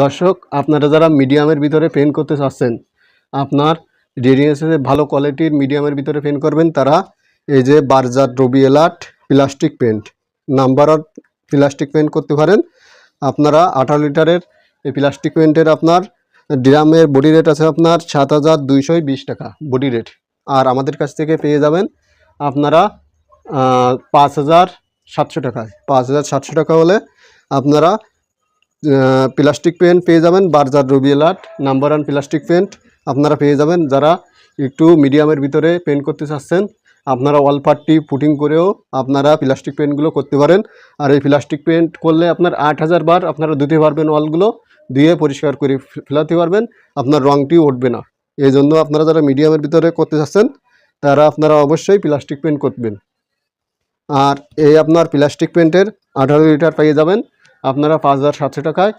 দর্শক, আপনারা যারা মিডিয়ামের ভিতরে পেন্ট করতে চাচ্ছেন, আপনার রেডিয়েন্সে ভালো কোয়ালিটির মিডিয়ামের ভিতরে পেন্ট করবেন তারা এই যে Berger Robbialac plastic paint number of plastic paint করতে পারেন। আপনারা আঠারো লিটারের এই প্লাস্টিক পেন্টের আপনার ড্রামের বডি রেট আছে আপনার সাত হাজার দুইশো বিশ টাকা বডি রেট আর আমাদের কাছ থেকে পেয়ে যাবেন আপনারা পাঁচ হাজার সাতশো টাকায়। পাঁচ হাজার সাতশো টাকা হলে আপনারা প্লাস্টিক পেন্ট পেয়ে যাবেন Berger Robbialac number one plastic paint আপনারা পেয়ে যাবেন। যারা একটু মিডিয়ামের ভিতরে পেন্ট করতে চাচ্ছেন, আপনারা ওয়াল পার্টি পুটিং করেও আপনারা প্লাস্টিক পেন্টগুলো করতে পারেন। আর এই প্লাস্টিক পেন্ট করলে আপনার আট হাজার বার আপনারা ধুতে পারবেন ওয়ালগুলো ধুয়ে পরিষ্কার করে ফেলাতে পারবেন, আপনার রঙটি উঠবে না। এই জন্য আপনারা যারা মিডিয়ামের ভিতরে করতে চাচ্ছেন, তারা আপনারা অবশ্যই প্লাস্টিক পেন্ট করবেন। আর এই আপনার প্লাস্টিক পেন্টের আঠারো লিটার পেয়ে যাবেন। আপনারা পাঁচ হাজার সাতশো টাকায়